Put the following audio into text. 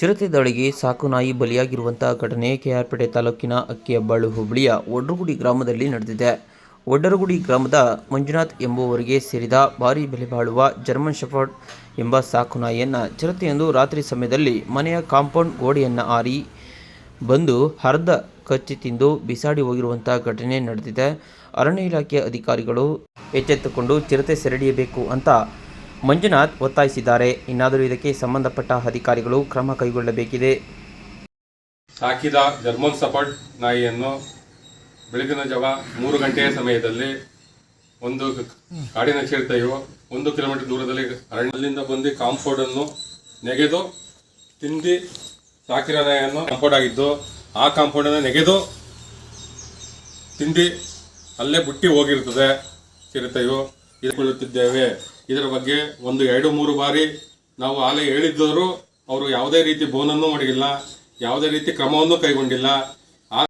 ಚಿರತೆ ದಾಳಿಗೆ ಸಾಕು ನಾಯಿ ಬಲಿಯಾಗಿರುವಂತಹ ಘಟನೆ ಕೆಆರ್ಪೇಟೆ ತಾಲೂಕಿನ ಅಕ್ಕಿಹಬ್ಬಾಳು ಹೋಬಳಿಯ ಒಡ್ರಗುಡಿ ಗ್ರಾಮದಲ್ಲಿ ನಡೆದಿದೆ. ಒಡ್ಡರಗುಡಿ ಗ್ರಾಮದ ಮಂಜುನಾಥ್ ಎಂಬುವವರಿಗೆ ಸೇರಿದ ಭಾರಿ ಬೆಲೆ ಬಾಳುವ ಜರ್ಮನ್ ಶೆಫರ್ಡ್ ಎಂಬ ಸಾಕು ನಾಯಿಯನ್ನು ಚಿರತೆಯೊಂದು ರಾತ್ರಿ ಸಮಯದಲ್ಲಿ ಮನೆಯ ಕಾಂಪೌಂಡ್ ಗೋಡೆಯನ್ನು ಆರಿ ಬಂದು ಹರ್ದ ಕಚ್ಚಿ ತಿಂದು ಬಿಸಾಡಿ ಹೋಗಿರುವಂತಹ ಘಟನೆ ನಡೆದಿದೆ. ಅರಣ್ಯ ಇಲಾಖೆ ಅಧಿಕಾರಿಗಳು ಎಚ್ಚೆತ್ತುಕೊಂಡು ಚಿರತೆ ಸೆರೆಡಿಯಬೇಕು ಅಂತ ಮಂಜುನಾಥ್ ಒತ್ತಾಯಿಸಿದ್ದಾರೆ. ಇನ್ನಾದರೂ ಇದಕ್ಕೆ ಸಂಬಂಧಪಟ್ಟ ಅಧಿಕಾರಿಗಳು ಕ್ರಮ ಕೈಗೊಳ್ಳಬೇಕಿದೆ. ಸಾಕಿದ ಜರ್ಮನ್ ಸಪೋರ್ಟ್ ನಾಯಿಯನ್ನು ಬೆಳಗಿನ ಜಾವ ಮೂರು ಗಂಟೆಯ ಸಮಯದಲ್ಲಿ ಒಂದು ಕಾಡಿನ ಚಿರತೆಯು ಒಂದು ಕಿಲೋಮೀಟರ್ ದೂರದಲ್ಲಿ ಅರಣ್ಯದಿಂದ ಬಂದು ಕಾಂಪೌಂಡ್ ಅನ್ನು ನೆಗೆದು ತಿಂದಿ ಸಾಕಿರೋ ನಾಯಿಯನ್ನು ಕಾಂಪೌಂಡ್ ಆಗಿದ್ದು, ಆ ಕಾಂಪೌಂಡ್ ಅನ್ನು ನೆಗೆದು ತಿಂದಿ ಅಲ್ಲೇ ಬುಟ್ಟಿ ಹೋಗಿರುತ್ತದೆ ಚಿರತೆಯು. ಇದುಕೊಳ್ಳುತ್ತಿದ್ದೇವೆ ಇದರ ಬಗ್ಗೆ ಒಂದು ಎರಡು ಮೂರು ಬಾರಿ ನಾವು ಆಲೆ ಹೇಳಿದ್ದರೂ ಅವರು ಯಾವುದೇ ರೀತಿ ಬೋನನ್ನು ಮಾಡಿಲ್ಲ, ಯಾವುದೇ ರೀತಿ ಕ್ರಮವನ್ನು ಕೈಗೊಂಡಿಲ್ಲ.